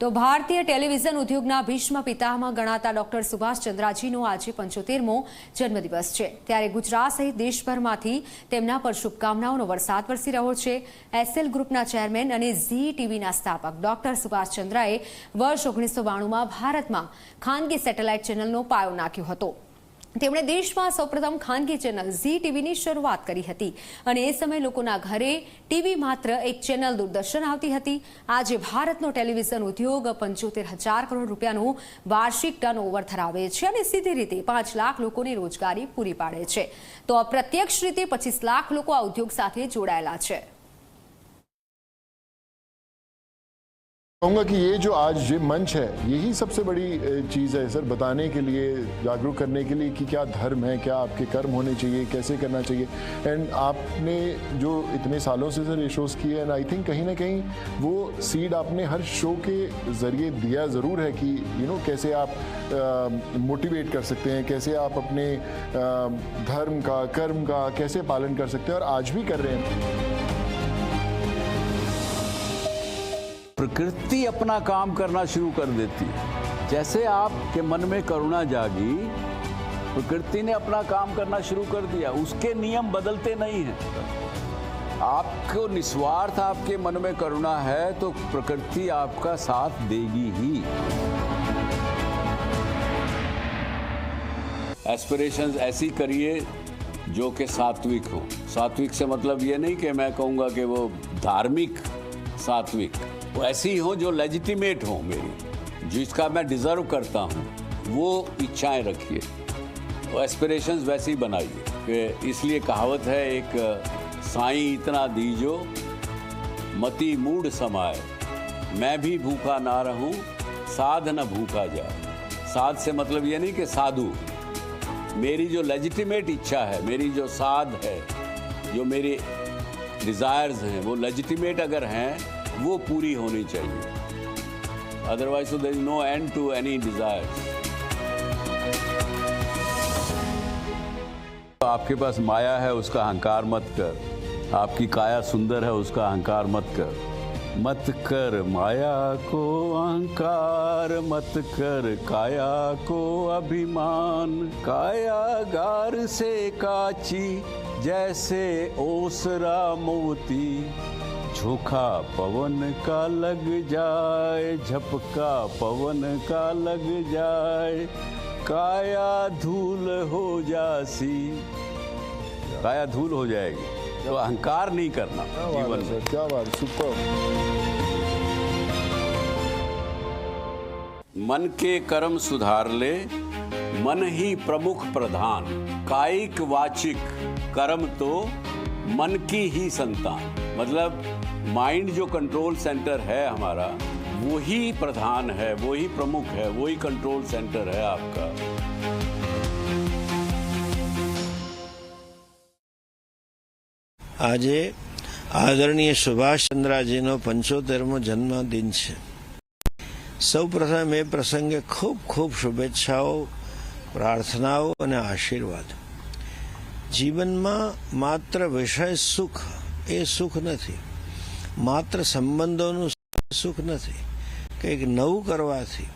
તો ભારતીય ટેલિવિઝન ઉદ્યોગના ભીષ્મ પિતામાં ગણાતા ડોક્ટર સુભાષચંદ્રાજીનો આજે પંચોતેરમો જન્મદિવસ છે. ત્યારે ગુજરાત સહિત દેશભરમાંથી તેમના પર શુભકામનાઓનો વરસાદ વરસી રહ્યો છે. એસએલ ગ્રુપના ચેરમેન અને ઝી ટીવીના સ્થાપક ડોક્ટર સુભાષચંદ્રાએ વર્ષ ઓગણીસો બાણુંમાં ભારતમાં ખાનગી સેટેલાઇટ ચેનલનો પાયો નાખ્યો હતો. તેમણે દેશમાં સૌપ્રથમ ખાનગી ચેનલ ઝી ટીવીની શરૂઆત કરી હતી અને એ સમયે લોકોના ઘરે ટીવી માત્ર એક ચેનલ દૂરદર્શન આવતી હતી. આજે ભારતનો ટેલિવિઝન ઉદ્યોગ પંચોતેર હજાર કરોડ રૂપિયાનું વાર્ષિક ટર્ન ઓવર ધરાવે છે અને સીધી રીતે પાંચ લાખ લોકોને રોજગારી પૂરી પાડે છે. તો અપ્રત્યક્ષ રીતે પચીસ લાખ લોકો આ ઉદ્યોગ સાથે જોડાયેલા છે. कहूँगा कि ये जो आज ये मंच है यही सबसे बड़ी चीज़ है सर बताने के लिए जागरूक करने के लिए कि क्या धर्म है क्या आपके कर्म होने चाहिए कैसे करना चाहिए। एंड आपने जो इतने सालों से सर ये शोज़ किए एंड आई थिंक कहीं ना कहीं वो सीड आपने हर शो के ज़रिए दिया ज़रूर है कि यू you नो know, कैसे आप मोटिवेट कर सकते हैं कैसे आप अपने अ, धर्म का कर्म का कैसे पालन कर सकते हैं और आज भी कर रहे हैं। प्रकृति अपना काम करना शुरू कर देती है। जैसे आपके मन में करुणा जागी, प्रकृति ने अपना काम करना शुरू कर दिया, उसके नियम बदलते नहीं हैं। आपको निस्वार्थ आपके मन में करुणा है तो प्रकृति आपका साथ देगी ही। एस्पिरेशंस ऐसी करिए जो कि सात्विक हो। सात्विक से मतलब ये नहीं कि मैं कहूँगा कि वो धार्मिक सात्विक वो ऐसी हो जो लेजिटिमेट हो मेरी, जिसका मैं डिजर्व करता हूँ। वो इच्छाएँ रखिए। एस्पिरेशंस वैसी बनाइए। कि इसलिए कहावत है, एक, साईं इतना दीजो, मति मूड समाए। मैं भी भूखा ना रहूँ, साध न भूखा जाए। साध से मतलब ये नहीं कि साधु। मेरी जो लेजिटिमेट इच्छा है, मेरी जो साध है, जो मेरी डिज़ायर्स हैं, वो लेजिटिमेट अगर हैं, वो पूरी होनी चाहिए। Otherwise there is no end to any desires आपके पास माया है, उसका अहंकार मत कर। आपकी काया सुंदर है, उसका अहंकार मत कर। मत कर माया को अहंकार, मत कर काया को अभिमान। कायागार से काची जैसे ओसरा मोती झोंका पवन का लग जाए झपका पवन का लग जाए काया धूल हो जासी। काया धूल हो जाएगी तो अहंकार नहीं करना जीवन में। क्या बात सुपर। मन के कर्म सुधार ले मन ही प्रमुख प्रधान कायिक वाचिक कर्म तो मन की ही संतान मतलब माइंड जो कंट्रोल सेंटर है हमारा वही प्रधान है वही प्रमुख है वही कंट्रोल सेंटर है आपका આજે આદરણીય સુભાષચંદ્રાજીનો પંચોતેરમો જન્મદિન છે સૌ પ્રથમ એ પ્રસંગે ખૂબ ખૂબ શુભેચ્છાઓ પ્રાર્થનાઓ અને આશીર્વાદ. જીવનમાં માત્ર વિષય સુખ એ સુખ નથી. માત્ર સંબંધોનું સુખ નથી. કંઈક નવું કરવાથી,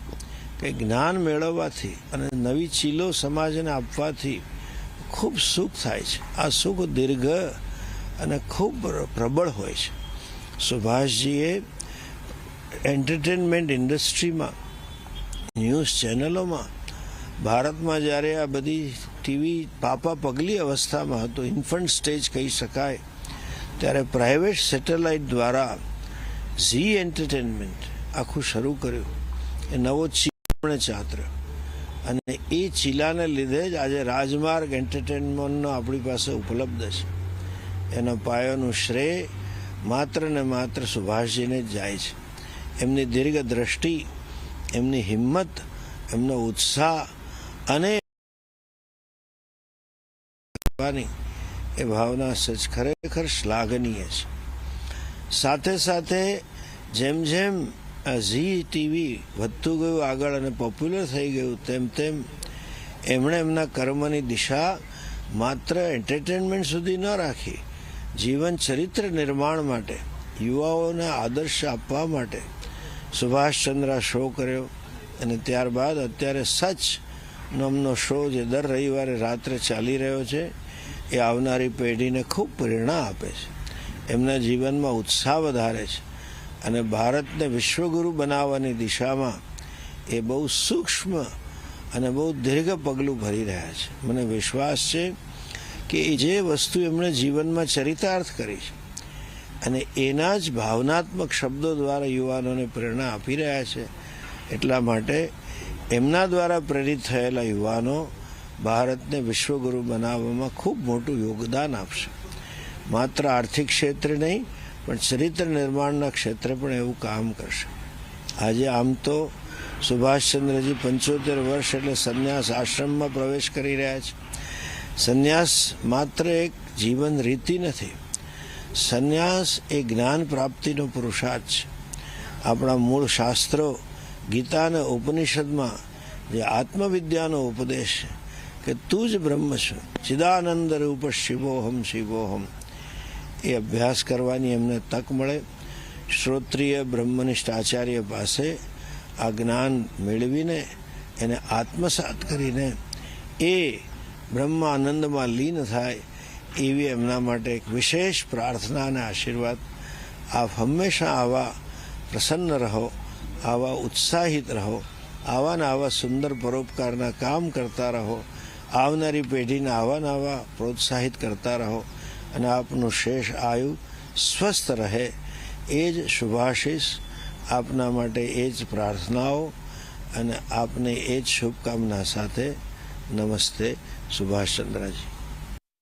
કંઈક જ્ઞાન મેળવવાથી અને નવી ચીલો સમાજને આપવાથી ખૂબ સુખ થાય છે. આ સુખ દીર્ઘ અને ખૂબ પ્રબળ હોય છે. સુભાષજીએ એન્ટરટેનમેન્ટ ઇન્ડસ્ટ્રીમાં ન્યૂઝ ચેનલોમાં ભારતમાં જ્યારે આ બધી ટીવી પાપા પગલી અવસ્થામાં હતું ઇન્ફન્ટ સ્ટેજ કહી શકાય, ત્યારે પ્રાઇવેટ સેટેલાઇટ દ્વારા ઝી એન્ટરટેનમેન્ટ આખું શરૂ કર્યું. એ નવો ચીમણે ચાત્ર. અને એ ચીલાને લીધે જ આજે રાજમાર્ગ એન્ટરટેનમેન્ટનો આપણી પાસે ઉપલબ્ધ છે. એનો પાયોનું શ્રેય માત્ર ને માત્ર સુભાષજીને જ જાય છે. એમની દીર્ઘ દ્રષ્ટિ એમની હિંમત, એમનો ઉત્સાહ અને એ ભાવના સચ ખરેખર શ્લાઘનીય છે. સાથે સાથે જેમ જેમ ઝી ટીવી વધતું ગયું આગળ અને પોપ્યુલર થઈ ગયું, તેમ તેમ એમણે એમના કર્મની દિશા માત્ર એન્ટરટેનમેન્ટ સુધી ન રાખી, જીવન ચરિત્ર નિર્માણ માટે, યુવાઓને આદર્શ આપવા માટે સુભાષચંદ્ર શો કર્યો અને ત્યારબાદ અત્યારે સચ નામનો શો જે દર રવિવારે રાત્રે ચાલી રહ્યો છે. એ આવનારી પેઢીને ખૂબ પ્રેરણા આપે છે. એમના જીવનમાં ઉત્સાહ વધારે છે. અને ભારતને વિશ્વગુરુ બનાવવાની દિશામાં એ બહુ સૂક્ષ્મ અને બહુ દીર્ઘ પગલું ભરી રહ્યા છે. મને વિશ્વાસ છે કે એ જે વસ્તુ એમણે જીવનમાં ચરિતાર્થ કરી છે અને એના જ ભાવનાત્મક શબ્દો દ્વારા યુવાનોને પ્રેરણા આપી રહ્યા છે, એટલા માટે એમના દ્વારા પ્રેરિત થયેલા યુવાનો ભારતને વિશ્વગુરુ બનાવવામાં ખૂબ મોટું યોગદાન આપશે. માત્ર આર્થિક ક્ષેત્રે નહીં, પણ ચરિત્ર નિર્માણના ક્ષેત્રે પણ એવું કામ કરશે. આજે આમ તો સુભાષચંદ્રજી પંચોતેર વર્ષ એટલે સંન્યાસ આશ્રમમાં પ્રવેશ કરી રહ્યા છે. સંન્યાસ માત્ર એક જીવન રીતિ નથી. સંન્યાસ એ જ્ઞાન પ્રાપ્તિનો પુરુષાર્થ છે. આપણા મૂળ શાસ્ત્રો ગીતા અને ઉપનિષદમાં જે આત્મવિદ્યાનો ઉપદેશ છે કે તું જ બ્રહ્મ છો. ચિદાનંદ રૂપ શિવોહમ શિવોહમ. એ અભ્યાસ કરવાની એમને તક મળે. શ્રોત્રિય બ્રહ્મનિષ્ઠ આચાર્ય પાસે આ જ્ઞાન મેળવીને એને આત્મસાત કરીને એ બ્રહ્મ આનંદમાં લીન થાય એવી એમના માટે એક વિશેષ પ્રાર્થના અને આશીર્વાદ. આપ હંમેશા આવા પ્રસન્ન રહો. આવા ઉત્સાહિત રહો, આવા ને આવા સુંદર પરોપકારના કામ કરતા રહો, આવનારી પેઢીને આવા ને આવા પ્રોત્સાહિત કરતા રહો અને આપનું શેષ આયુ સ્વસ્થ રહે. એ જ શુભાશીષ, આપના માટે એ જ પ્રાર્થનાઓ અને આપને એ જ શુભકામના સાથે નમસ્તે સુભાષચંદ્રજી.